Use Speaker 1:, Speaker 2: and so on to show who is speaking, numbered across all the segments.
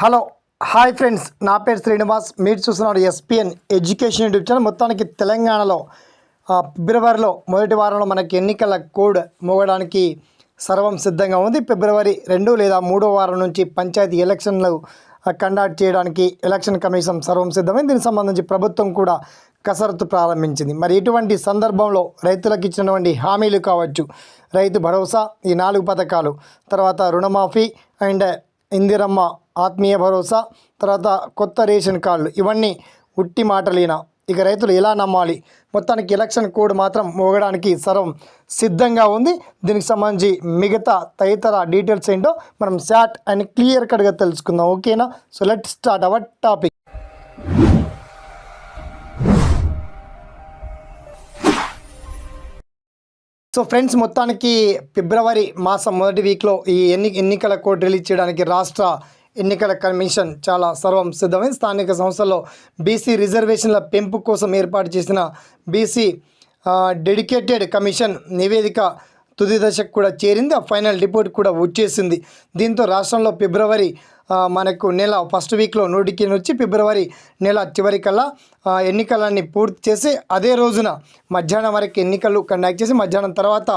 Speaker 1: Hello hi friends. నా పేరు శ్రీనివాస్. మీరు చూస్తున్నారు ఎస్పిఎన్ ఎడ్యుకేషన్ యూట్యూబ్ ఛానల్. మొత్తానికి తెలంగాణలో ఫిబ్రవరిలో మొదటి వారంలో మనకి ఎన్నికల కోడ్ మోగడానికి సర్వం సిద్ధంగా ఉంది. ఫిబ్రవరి రెండు లేదా మూడో వారం నుంచి పంచాయతీ ఎలక్షన్లు కండక్ట్ చేయడానికి ఎలక్షన్ కమిషన్ సర్వం సిద్ధమైంది. దీనికి సంబంధించి ప్రభుత్వం కూడా కసరత్తు ప్రారంభించింది. మరి ఇటువంటి సందర్భంలో రైతులకు ఇచ్చినటువంటి హామీలు కావచ్చు. రైతు భరోసా ఈ నాలుగు పథకాలు. తర్వాత రుణమాఫీ అండ్ ఇందిరమ్మ ఆత్మీయ భరోసా తర్వాత కొత్త రేషన్ కార్డులు. ఇవన్నీ ఉట్టి మాటలేనా? ఇక రైతులు ఎలా నమ్మాలి? మొత్తానికి ఎలక్షన్ కోడ్ మాత్రం మోగడానికి సర్వం సిద్ధంగా ఉంది. దీనికి సంబంధించి మిగతా తదితర డీటెయిల్స్ ఏంటో మనం షార్ట్ అండ్ క్లియర్ కట్గా తెలుసుకుందాం. ఓకేనా? So let start our topic. So friends మొత్తానికి ఫిబ్రవరి మాసం మొదటి వీక్లో ఈ ఎన్ని ఎన్నికల కోడ్ రిలీజ్ చేయడానికి రాష్ట్ర ఎన్నికల కమిషన్ చాలా సర్వం సిద్ధమైంది. స్థానిక సంస్థల్లో బీసీ రిజర్వేషన్ల పెంపు కోసం ఏర్పాటు చేసిన బీసీ డెడికేటెడ్ కమిషన్ నివేదిక తుది దశకు కూడా చేరింది. ఆ ఫైనల్ రిపోర్ట్ కూడా వచ్చేసింది. దీంతో రాష్ట్రంలో ఫిబ్రవరి మనకు నెల ఫస్ట్ వీక్లో నోటిఫికేషన్ వచ్చి ఫిబ్రవరి నెల చివరికల్లా కల్లా ఎన్నికలన్నీ పూర్తి చేసి అదే రోజున మధ్యాహ్నం వరకు ఎన్నికలు కండక్ట్ చేసి మధ్యాహ్నం తర్వాత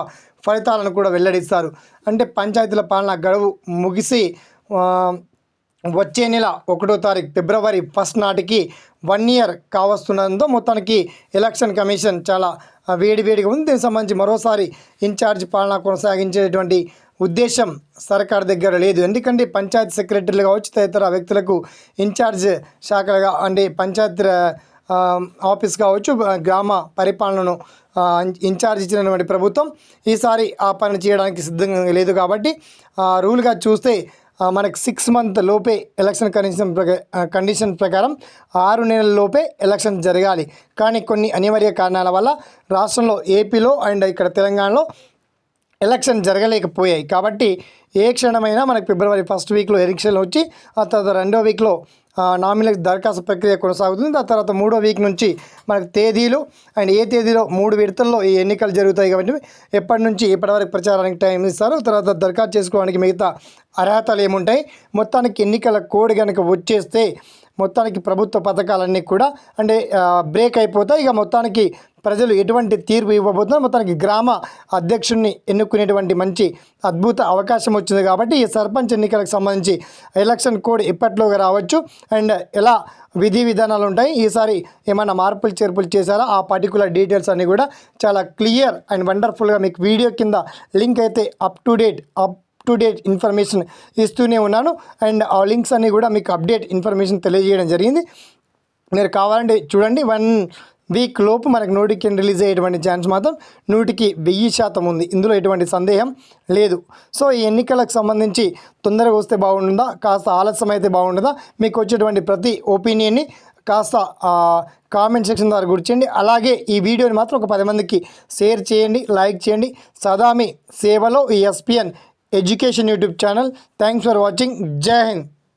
Speaker 1: ఫలితాలను కూడా వెల్లడిస్తారు. అంటే పంచాయతీల పాలన గడువు ముగిసి వచ్చే నెల ఒకటో తారీఖు ఫిబ్రవరి ఫస్ట్ నాటికి వన్ ఇయర్ కావస్తున్నందు మొత్తానికి ఎలక్షన్ కమిషన్ చాలా వేడివేడిగా ఉంది. దీనికి సంబంధించి మరోసారి ఇన్ఛార్జ్ పాలన కొనసాగించేటువంటి ఉద్దేశం సర్కార్ దగ్గర లేదు. ఎందుకంటే పంచాయతీ సెక్రటరీలు కావచ్చు తదితర వ్యక్తులకు ఇన్ఛార్జ్ శాఖలుగా అంటే పంచాయతీ ఆఫీస్ కావచ్చు గ్రామ పరిపాలనను ఇన్ఛార్జ్ ఇచ్చినటువంటి ప్రభుత్వం ఈసారి ఆ పని చేయడానికి సిద్ధంగా లేదు కాబట్టి ఆ, రూల్గా చూస్తే మనకు సిక్స్ మంత్ లోపే ఎలక్షన్ కండిషన్ కండిషన్ ప్రకారం ఆరు నెలల లోపే ఎలక్షన్ జరగాలి. కానీ కొన్ని అనివార్య కారణాల వల్ల రాష్ట్రంలో ఏపీలో అండ్ ఇక్కడ తెలంగాణలో ఎలక్షన్ జరగలేకపోయాయి. కాబట్టి ఏ క్షణమైనా మనకు ఫిబ్రవరి ఫస్ట్ వీక్లో ఎలక్షన్లు వచ్చి ఆ తర్వాత రెండో వీక్లో నామినల్ దరఖాస్తు ప్రక్రియ కొనసాగుతుంది. ఆ తర్వాత మూడో వీక్ నుంచి మనకు తేదీలు అండ్ ఏ తేదీలో మూడు విడతల్లో ఈ ఎన్నికలు జరుగుతాయి కాబట్టి ఎప్పటి నుంచి ఇప్పటివరకు ప్రచారానికి టైం ఇస్తారు తర్వాత దరఖాస్తు చేసుకోవడానికి మిగతా అర్హతలు ఏముంటాయి మొత్తానికి ఎన్నికల కోడ్ కనుక వచ్చేస్తే మొత్తానికి ప్రభుత్వ పథకాలన్నీ కూడా అంటే బ్రేక్ అయిపోతాయి. ఇక మొత్తానికి ప్రజలు ఎటువంటి తీర్పు ఇవ్వబోతున్నారు మొత్తానికి గ్రామ అధ్యక్షుడిని ఎన్నుకునేటువంటి మంచి అద్భుత అవకాశం వచ్చింది కాబట్టి ఈ సర్పంచ్ ఎన్నికలకు సంబంధించి ఎలక్షన్ కోడ్ ఇప్పట్లోగా రావచ్చు. అండ్ ఎలా విధి విధానాలు ఉంటాయి ఈసారి ఏమైనా మార్పులు చేర్పులు చేశారా ఆ పర్టికులర్ డీటెయిల్స్ అన్నీ కూడా చాలా క్లియర్ అండ్ వండర్ఫుల్గా మీకు వీడియో కింద లింక్ అయితే up to date up to date information ఇస్తూనే ఉన్నాను. అండ్ ఆ లింక్స్ అన్నీ కూడా మీకు అప్డేట్ ఇన్ఫర్మేషన్ తెలియజేయడం జరిగింది. మీరు కావాలంటే చూడండి. వన్ వీక్ లోపు మనకు నోటికి రిలీజ్ అయ్యేటువంటి ఛాన్స్ మాత్రం నూటికి వెయ్యి శాతం ఉంది. ఇందులో ఎటువంటి సందేహం లేదు. సో ఈ ఎన్నికలకు సంబంధించి తొందరగా వస్తే బాగుంటుందా? కాస్త ఆలస్యం అయితే బాగుంటుందా? మీకు వచ్చేటువంటి ప్రతి ఒపీనియన్ని కాస్త కామెంట్ సెక్షన్ ద్వారా గుర్చేయండి అలాగే ఈ వీడియోని మాత్రం ఒక పది మందికి షేర్ చేయండి లైక్ చేయండి. సదామి సేవలో ఈ SPN education YouTube channel. Thanks for watching जय हिंद।